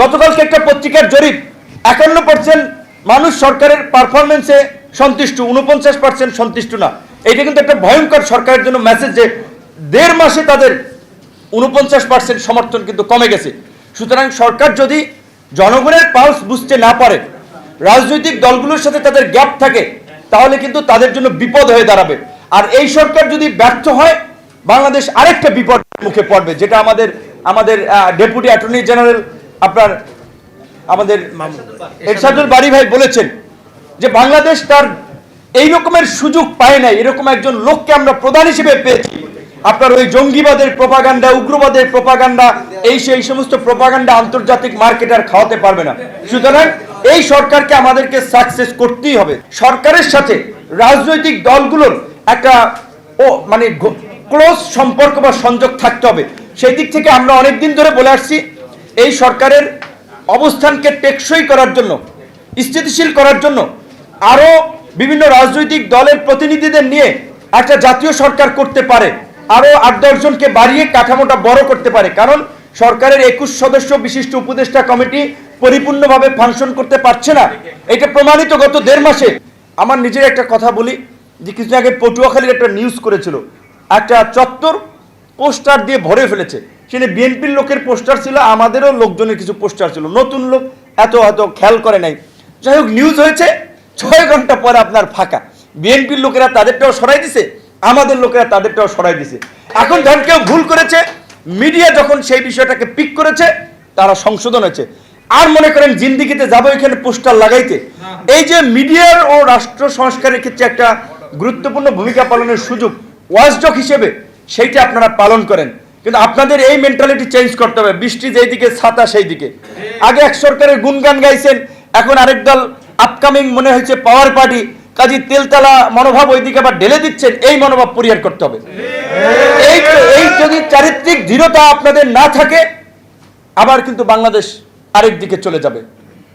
গতকালকে একটা পত্রিকার জরিপ। একান্ন পার্সেন্ট মানুষ সরকারের পারফরমেন্সে সন্তুষ্ট উনপঞ্চাশ পার্সেন্ট সন্তুষ্ট না। এটা কিন্তু একটা ভয়ঙ্কর সরকারের জন্য মেসেজ যে দেড় মাসে তাদের উনপঞ্চাশ পার্সেন্ট সমর্থন কিন্তু কমে গেছে। সুতরাং সরকার যদি জনগণের পালস বুঝতে না পারে, রাজনৈতিক দলগুলোর সাথে তাদের গ্যাপ থাকে, তাহলে কিন্তু তাদের জন্য বিপদ হয়ে দাঁড়াবে। আর এই সরকার যদি ব্যর্থ হয়, বাংলাদেশ আরেকটা বিপদ মুখে পড়বে, যেটা আমাদের আমাদের ডেপুটি অ্যাটর্নি জেনারেল আপনার আমাদের এরশাদুল বাড়ি ভাই বলেছেন যে বাংলাদেশ তার এই রকমের সুযোগ পায় নাই, এরকম একজন লোককে আমরা প্রধান হিসেবে পেয়েছি। আপনার ওই জঙ্গিবাদের প্রপাগান্ডা, উগ্রবাদের প্রপাগান্ডা, এই সেই সমস্ত প্রপাগান্ডা আন্তর্জাতিক মার্কেট আর খাওয়াতে পারবে না। সুতরাং এই সরকারকে আমাদেরকে সাকসেস করতেই হবে। সরকারের সাথে রাজনৈতিক দলগুলোর একটা ও মানে ক্লোজ সম্পর্ক বা সংযোগ থাকতে হবে। সেই দিক থেকে আমরা অনেক দিন ধরে বলে আসছি এই সরকারের অবস্থানকে টেকসই করার জন্য, স্থিতিশীল করার জন্য আরও বিভিন্ন রাজনৈতিক দলের প্রতিনিধিদের নিয়ে একটা জাতীয় সরকার করতে পারে, আরও আট দশজনকে বাড়িয়ে কাঠামোটা বড় করতে পারে। কারণ সরকারের একুশ সদস্য বিশিষ্ট উপদেষ্টা কমিটি পরিপূর্ণভাবে ফাংশন করতে পারছে না। এটা প্রমাণিত গত দেড় মাসে। আমার নিজের একটা কথা বলি, যে কিছুদিন আগে পটুয়াখালীর একটা নিউজ করেছিল। একটা চত্বর পোস্টার দিয়ে ভরে ফেলেছে। সেখানে বিএনপির লোকের পোস্টার ছিল, আমাদেরও লোকজনের কিছু পোস্টার ছিল। নতুন লোক এত এত খেয়াল করে নাই। যাই হোক নিউজ হয়েছে, ছয় ঘণ্টা পরে আপনার ফাঁকা। বিএনপির লোকেরা তাদেরটাও সরাই দিছে, আমাদের লোকেরা তাদেরটাও সরাই দিছে। এখন ধরেন কেউ ভুল করেছে মিডিয়া যখন সেই বিষয়টাকে পিক করেছে, তারা সংশোধন হয়েছে। আর মনে করেন, জিন্দিগিতে যাব এখানে পোস্টার লাগাইতে। এই যে মিডিয়ার ও রাষ্ট্র সংস্কারের ক্ষেত্রে একটা গুরুত্বপূর্ণ ভূমিকা পালনের সুযোগ, ওয়াজডক হিসেবে, সেইটা আপনারা পালন করেন। কিন্তু আপনাদের এই মেন্টালিটি চেঞ্জ করতে হবে। বৃষ্টি যেই দিকে ছাতা সেই দিকে আগে এক সরকারের গুণগান গাইছেন, এখন আরেক দল আপকামিং মনে হয়েছে পাওয়ার পার্টি কাজী তেলতলা মনোভাব ওইদিকে আবার ঢেলে দিচ্ছেন, এই মনোভাব পরিহার করতে হবে। এই এই যদি চারিত্রিক দৃঢ়তা আপনাদের না থাকে, আবার কিন্তু বাংলাদেশ আরেক দিকে চলে যাবে।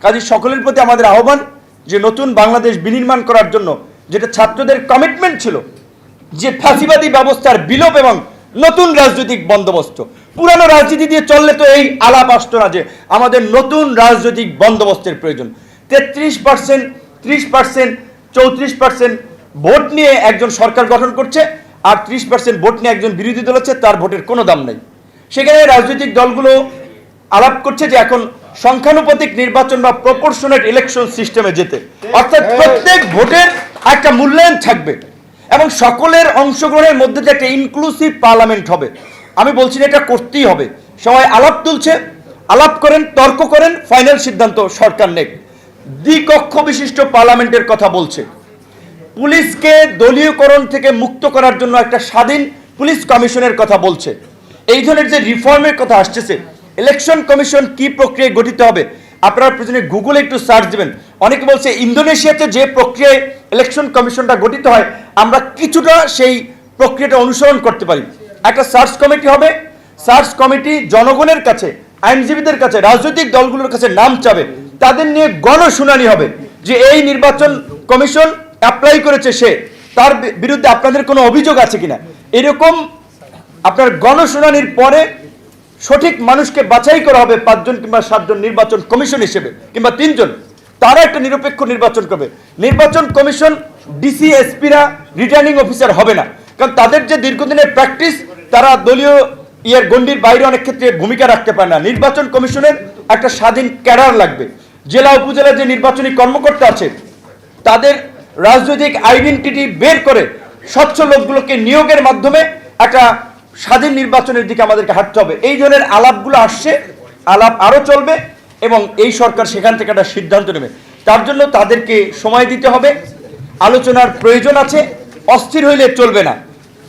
কাজী সকলের প্রতি আমাদের আহ্বান যে নতুন বাংলাদেশ বিনির্মাণ করার জন্য যেটা ছাত্রদের কমিটমেন্ট ছিল, যে ফাঁসিবাদী ব্যবস্থার বিলোপ এবং নতুন রাজনৈতিক বন্দোবস্ত। পুরানো রাজনীতি দিয়ে চললে তো এই আলাপ আসতো না যে আমাদের নতুন রাজনৈতিক বন্দোবস্তের প্রয়োজন। তেত্রিশ পার্সেন্ট ত্রিশ পার্সেন্ট চৌত্রিশ পার্সেন্ট ভোট নিয়ে একজন সরকার গঠন করছে আর ত্রিশ পার্সেন্ট ভোট নিয়ে একজন বিরোধী দল হচ্ছে তার ভোটের কোনো দাম নেই। সেখানে রাজনৈতিক দলগুলো আলাপ করছে যে এখন সংখ্যানুপাতিক নির্বাচন বা প্রপোর্শনেট ইলেকশন সিস্টেমে যেতে। অর্থাৎ প্রত্যেক ভোটের একটা মূল্যায়ন থাকবে। এবং সকলের অংশগ্রহণের মধ্যে যে একটা ইনক্লুসিভ পার্লামেন্ট হবে। আমি বলছি না এটা করতেই হবে। সবাই আলাপ তুলছে, আলাপ করেন, তর্ক করেন ফাইনাল সিদ্ধান্ত সরকার নেক। দ্বিকক্ষ বিশিষ্ট পার্লামেন্টের কথা বলছে। পুলিশকে দলীয়করণ থেকে মুক্ত করার জন্য একটা স্বাধীন পুলিশ কমিশনের কথা বলছে। এই ধরনের যে রিফর্মের কথা আসতেছে ইলেকশন কমিশন কি প্রক্রিয়ায় গঠিত হবে, আপনারা প্রয়োজনে গুগলে একটু সার্চ দিবেন। অনেকে বলছে ইন্দোনেশিয়াতে যে প্রক্রিয়ায় ইলেকশন কমিশনটা গঠিত হয়, আমরা কিছুটা সেই প্রক্রিয়াটা অনুসরণ করতে পারি। একটা সার্চ কমিটি হবে সার্চ কমিটি জনগণের কাছে, আইনজীবীদের কাছে, রাজনৈতিক দলগুলোর কাছে নাম চাবে। তাদের নিয়ে গণশুনানি হবে যে এই নির্বাচন কমিশন অ্যাপ্লাই করেছে সে, তার বিরুদ্ধে আপনাদের কোনো অভিযোগ আছে কিনা। এরকম আপনার গণশুনানির পরে সঠিক মানুষকে বাছাই করা হবে পাঁচজন কিংবা সাতজন নির্বাচন কমিশন হিসেবে কিংবা তিনজন। তারা একটা নিরপেক্ষ নির্বাচন করবে। নির্বাচন কমিশন ডিসি এসপিরা রিটার্নিং অফিসার হবে না। কারণ তাদের যে দীর্ঘদিনের প্র্যাকটিস তারা দলীয় ইয়ের গণ্ডির বাইরে অনেক ক্ষেত্রে ভূমিকা রাখতে পারে না। নির্বাচন কমিশনের একটা স্বাধীন ক্যাডার লাগবে। জেলা, উপজেলা যে নির্বাচনী কর্মকর্তা আছে, তাদের রাজনৈতিক আইডেন্টিটি বের করে স্বচ্ছ লোকগুলোকে নিয়োগের মাধ্যমে একটা স্বাধীন নির্বাচনের দিকে আমাদেরকে হাঁটতে হবে। এই ধরনের আলাপগুলো আসছে। আলাপ আরও চলবে। এবং এই সরকার সেখান থেকে একটা সিদ্ধান্ত নেবে। তার জন্য তাদেরকে সময় দিতে হবে। আলোচনার প্রয়োজন আছে। অস্থির হইলে চলবে না।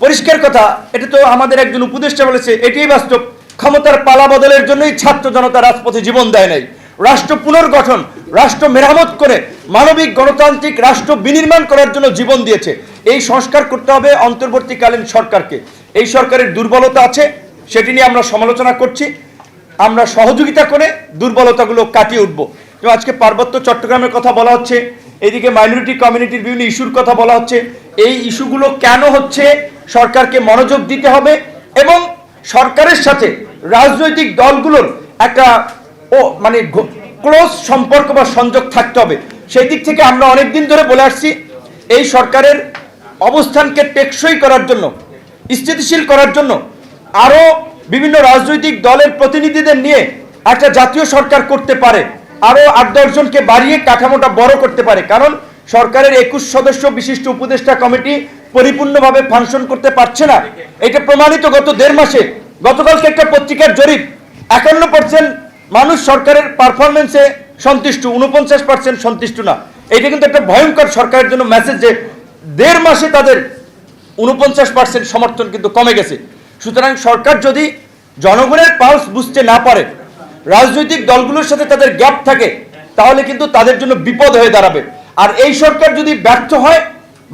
পরিষ্কার কথা, এটা তো আমাদের একজন উপদেষ্টা বলেছে, এটাই বাস্তব। ক্ষমতার পালা বদলের জন্যই ছাত্র জনতা রাজপথে জীবন দেয় নাই। রাষ্ট্র পুনর্গঠন, রাষ্ট্র মেরামত করে মানবিক গণতান্ত্রিক রাষ্ট্র বিনির্মাণ করার জন্য জীবন দিয়েছে। এই সংস্কার করতে হবে অন্তর্বর্তীকালীন সরকারকে। এই সরকারের দুর্বলতা আছে, সেটি নিয়ে আমরা সমালোচনা করছি। আমরা সহযোগিতা করে দুর্বলতাগুলো কাটিয়ে উঠবো। যেমন আজকে পার্বত্য চট্টগ্রামের কথা বলা হচ্ছে, এদিকে মাইনরিটি কমিউনিটির বিভিন্ন ইস্যুর কথা বলা হচ্ছে। এই ইস্যুগুলো কেন হচ্ছে? সরকারকে মনোযোগ দিতে হবে এবং সরকারের সাথে রাজনৈতিক দলগুলোর একটা, ও মানে ক্লোজ সম্পর্ক বা সংযোগ থাকতে হবে। সেই দিক থেকে আমরা অনেক দিন ধরে বলে আসছি, এই সরকারের অবস্থানকে টেকসই করার জন্য, স্থিতিশীল করার জন্য আরও বিভিন্ন রাজনৈতিক দলের প্রতিনিধিদের নিয়ে একটা জাতীয় সরকার করতে পারে। আরও আট দশজনকে বাড়িয়ে কাঠামোটা বড় করতে পারে। কারণ সরকারের একুশ সদস্য বিশিষ্ট উপদেষ্টা কমিটি পরিপূর্ণভাবে ফাংশন করতে পারছে না। এটা প্রমাণিত গত দেড় মাসে। গতকালকে একটা পত্রিকার জরিপ। একান্ন পার্সেন্ট মানুষ সরকারের পারফরমেন্সে সন্তুষ্ট উনপঞ্চাশ পার্সেন্ট সন্তুষ্ট না। এটা কিন্তু একটা ভয়ঙ্কর সরকারের জন্য মেসেজ যে দেড় মাসে তাদের উনপঞ্চাশ পার্সেন্ট সমর্থন কিন্তু কমে গেছে। সুতরাং সরকার যদি জনগণের পালস বুঝতে না পারে, রাজনৈতিক দলগুলোর সাথে তাদের গ্যাপ থাকে, তাহলে কিন্তু তাদের জন্য বিপদ হয়ে দাঁড়াবে। আর এই সরকার যদি ব্যর্থ হয়,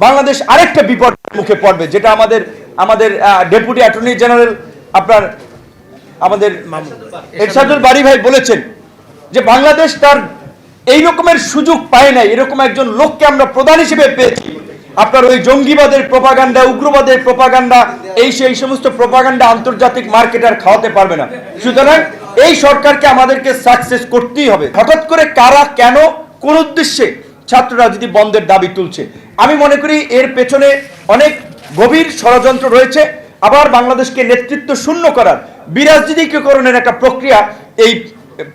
বাংলাদেশ আরেকটা বিপদ মুখে পড়বে, যেটা আমাদের আমাদের ডেপুটি অ্যাটর্নি জেনারেল আপনার, আমাদের এরশাদুল বাড়ি ভাই বলেছেন যে বাংলাদেশ তার এই রকমের সুযোগ পায় নাই, এরকম একজন লোককে আমরা প্রধান হিসেবে পেয়েছি। আপনার ওই জঙ্গিবাদের প্রপাগান্ডা উগ্রবাদের প্রপাগান্ডা এই সেই সমস্ত প্রপাগান্ডা আন্তর্জাতিক মার্কেটার খাওয়াতে পারবে না। সুতরাং এই সরকারকে আমাদেরকে সাকসেস করতেই হবে। হঠাৎ করে কারা, কেন, কোন উদ্দেশ্যে ছাত্র রাজনীতি বন্ধের দাবি তুলছে? আমি মনে করি এর পেছনে অনেক গভীর ষড়যন্ত্র রয়েছে। আবার বাংলাদেশকে নেতৃত্ব শূন্য করার বিরাজনীতিকরণের একটা প্রক্রিয়া এই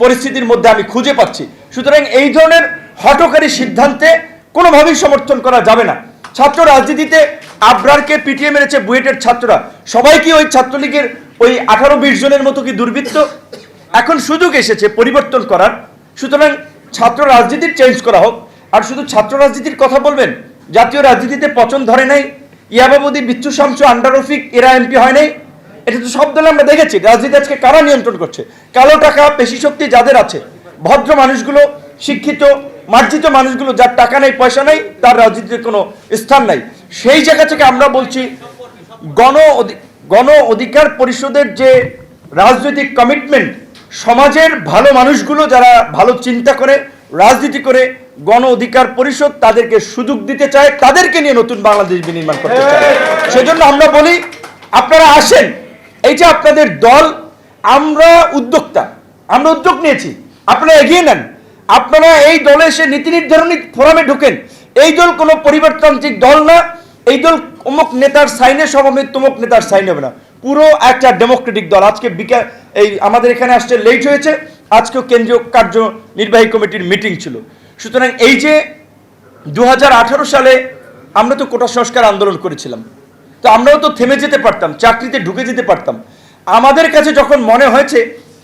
পরিস্থিতির মধ্যে আমি খুঁজে পাচ্ছি। সুতরাং এই ধরনের হটকারী সিদ্ধান্তে কোনোভাবেই সমর্থন করা যাবে না। ছাত্র রাজনীতিতে আবরারকে পিটিয়ে মেরেছে বুয়েটের ছাত্ররা। সবাই কি ওই ছাত্রলীগের ওই আঠারো বিশ জনের মতো কি দুর্বৃত্ত? এখন সুযোগ এসেছে পরিবর্তন করার। সুতরাং ছাত্র রাজনীতির চেঞ্জ করা হোক। আর শুধু ছাত্র রাজনীতির কথা বলবেন? জাতীয় রাজনীতিতে পচন ধরে নাই। ইয়াবাবতী বিচ্ছু শামসু, আন্ডার রফিক, এরা এমপি হয় নাই। এটা তো সব দলে আমরা দেখেছি। রাজনীতি আজকে কারা নিয়ন্ত্রণ করছে? কালো টাকা পেশি শক্তি যাদের আছে, ভদ্র মানুষগুলো, শিক্ষিত মার্জিত মানুষগুলো যার টাকা নেই, পয়সা নেই, তার রাজনীতির কোনো স্থান নাই। সেই জায়গা থেকে আমরা বলছি, গণ গণ অধিকার পরিষদের যে রাজনৈতিক কমিটমেন্ট সমাজের ভালো মানুষগুলো যারা ভালো চিন্তা করে, রাজনীতি করে, গণ অধিকার পরিষদ তাদেরকে সুযোগ দিতে চায়, তাদেরকে নিয়ে নতুন বাংলাদেশ বিনির্মাণ করতে চায়। সেজন্য আমরা বলি, আপনারা আসেন, এই যে আপনাদের দল, আমরা উদ্যোক্তা, আমরা উদ্যোগ নিয়েছি, আপনারা এগিয়ে নেন। আপনারা এই দলে এসে নীতি নির্ধারণী ফোরামে ঢুকেন। এই দল কোনো পরিবারতান্ত্রিক দল না। এই দল অমুক নেতার সাইনে সভামিত তমুক নেতার সাইন হবে না। পুরো একটা ডেমোক্রেটিক দল। আজকে বিকাল, এই আমাদের এখানে আসতে লেট হয়েছে। আজকেও কেন্দ্রীয় কার্য নির্বাহী কমিটির মিটিং ছিল। সুতরাং এই যে দুহাজার আঠারো সালে আমরা তো কোটা সংস্কার আন্দোলন করেছিলাম। তো আমরাও তো থেমে যেতে পারতাম, চাকরিতে ঢুকে যেতে পারতাম। আমাদের কাছে যখন মনে হয়েছে,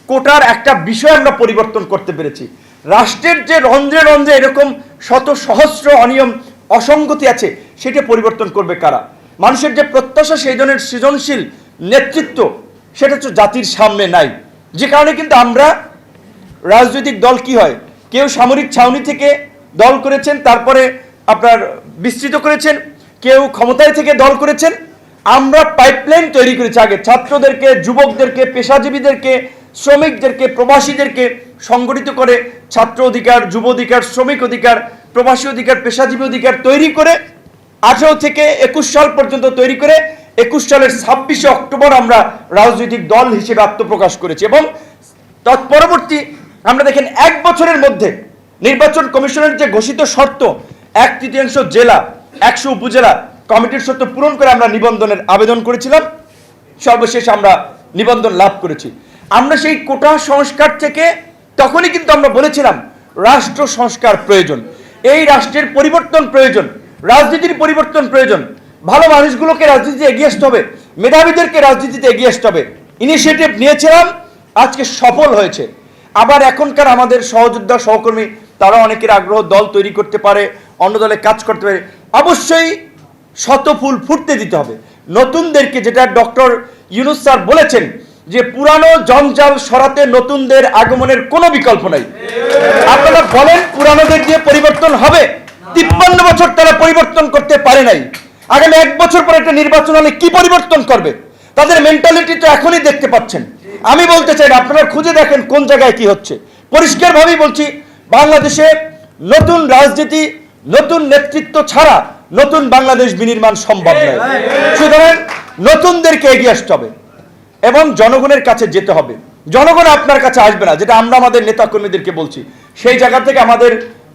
কোটার একটা বিষয় আমরা পরিবর্তন করতে পেরেছি। রাষ্ট্রের যে রন্ধ্রে রন্ধ্রে এরকম শত সহস্র অনিয়ম, অসঙ্গতি আছে, সেটা পরিবর্তন করবে কারা? মানুষের যে প্রত্যাশা, সেই ধরনের সৃজনশীল নেতৃত্ব, সেটা তো জাতির সামনে নাই। যে কারণে কিন্তু আমরা রাজনৈতিক দল কি হয়? কেউ সামরিক ছাউনি থেকে দল করেছেন, তারপরে আপনার বিস্তৃত করেছেন, কেউ ক্ষমতায় থেকে দল করেছেন। আমরা পাইপলাইন তৈরি করেছি আগে। ছাত্রদেরকে, যুবকদেরকে, পেশাজীবীদেরকে, শ্রমিকদেরকে, প্রবাসীদেরকে সংগঠিত করে ছাত্র অধিকার, যুব অধিকার, শ্রমিক অধিকার, প্রবাসী অধিকার, পেশাজীবী অধিকার তৈরি করে আঠারো থেকে একুশ সাল পর্যন্ত তৈরি করে একুশ সালের ছাব্বিশে অক্টোবর আমরা রাজনৈতিক দল হিসেবে আত্মপ্রকাশ করেছি এবং তৎপরবর্তী আমরা দেখেন এক বছরের মধ্যে নির্বাচন কমিশনের যে ঘোষিত শর্ত, এক তৃতীয়াংশ জেলা, একশো উপজেলা কমিটির শর্ত পূরণ করে আমরা নিবন্ধনের আবেদন করেছিলাম। সর্বশেষ আমরা নিবন্ধন লাভ করেছি। আমরা সেই কোটা সংস্কার থেকে তখনই কিন্তু আমরা বলেছিলাম, রাষ্ট্র সংস্কার প্রয়োজন। এই রাষ্ট্রের পরিবর্তন প্রয়োজন, রাজনীতির পরিবর্তন প্রয়োজন। ভালো মানুষগুলোকে রাজনীতিতে এগিয়ে আসতে হবে, মেধাবীদেরকে রাজনীতিতে এগিয়ে আসতে হবে। ইনিশিয়েটিভ নিয়েছিলাম, আজকে সফল হয়েছে। আবার এখনকার আমাদের সহযোদ্ধা, সহকর্মী তারা অনেকের আগ্রহ দল তৈরি করতে পারে, অন্য দলে কাজ করতে পারে। অবশ্যই শত ফুল ফুটতে দিতে হবে। নতুনদেরকে যেটা ডক্টর ইউনুস স্যার বলেছেন যে পুরানো জঞ্জাল সরাতে নতুনদের আগমনের কোনো বিকল্প নাই। আপনারা বলেন পুরানোদের দিয়ে পরিবর্তন হবে? তিপ্পান্ন বছর তারা পরিবর্তন করতে পারে নাই। আগামী এক বছর পর একটা নির্বাচন হলে কি পরিবর্তন করবে? তাদের মেন্টালিটি তো এখনই দেখতে পাচ্ছেন। আমি বলতে চাই আপনারা খুঁজে দেখেন কোন জায়গায় কি হচ্ছে। পরিষ্কারভাবেই বলছি, বাংলাদেশে নতুন রাজনীতি, নতুন নেতৃত্ব ছাড়া নতুন বাংলাদেশ বিনির্মাণ সম্ভব নয়। সুতরাং নতুনদেরকে এগিয়ে আসতে হবে। এবং জনগণের কাছে যেতে হবে। জনগণ আপনার কাছে আসবে না, যেটা আমরা আমাদের নেতাকর্মীদেরকে বলছি। সেই জায়গা থেকে আমাদের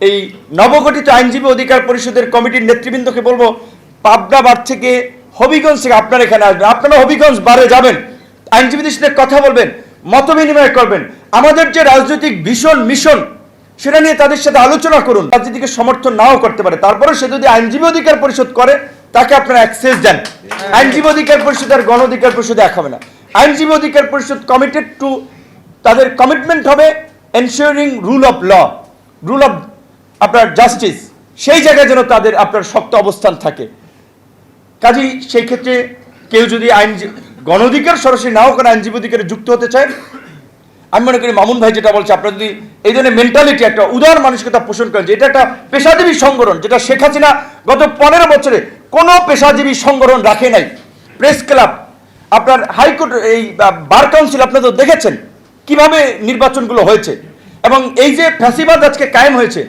এই নবগঠিত আইনজীবী অধিকার পরিষদের কমিটির নেতৃবৃন্দকে বলব পাবনা থেকে হবিগঞ্জ থেকে আপনারা এখানে আসবেন। আপনারা হবিগঞ্জ বারে যাবেন, আইনজীবীদের সাথে কথা বলবেন, মত বিনিময় করবেন। আমাদের যে রাজনৈতিক ভীষণ মিশন, সেটা নিয়ে তাদের সাথে আলোচনা করুন। রাজনীতিকে সমর্থন নাও করতে পারে। তারপরে সে যদি আইনজীবী অধিকার পরিষদ করে, তাকে আপনারা অ্যাক্সেস দেন। আইনজীবী অধিকার পরিষদ আর গণ অধিকার পরিষদ এক হবে না। আইনজীবী অধিকার পরিষদ কমিটেড টু তাদের কমিটমেন্ট হবে ensuring rule of law rule of আপনার জাস্টিস সেই জায়গায় যেন তাদের আপনার শক্ত অবস্থান থাকে। কাজেই সেই ক্ষেত্রে কেউ যদি আইন গণ অধিকার সরাসরি নাও করে আইনজীবী অধিকারে যুক্ত হতে চায়, আমি মনে করি মামুন ভাই যেটা বলছে, আপনারা যদি এই ধরনের মেন্টালিটি একটা উদার মানসিকতা পোষণ করেন যে এটা একটা পেশাজীবী সংগঠন, যেটা শেখ হাসিনা গত পনেরো বছরে কোনো পেশাজীবী সংগঠন রাখে নাই। প্রেস ক্লাব আপনার হাইকোর্ট এই বার কাউন্সিল আপনারা তো দেখেছেন কীভাবে নির্বাচনগুলো হয়েছে। এবং এই যে ফ্যাসিবাদ আজকে কায়েম হয়েছে,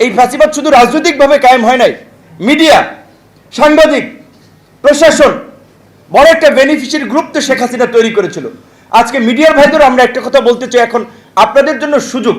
এই ফ্যাসিবাদ শুধু রাজনৈতিকভাবে কায়েম হয় নাই, মিডিয়া, সাংবাদিক, প্রশাসন, বড় একটা বেনিফিশিয়ারি গ্রুপ তো শেখ হাসিনা তৈরি করেছিল। আজকে মিডিয়ার ভাইদের আমরা একটা কথা বলতে চাই, এখন আপনাদের জন্য সুযোগ।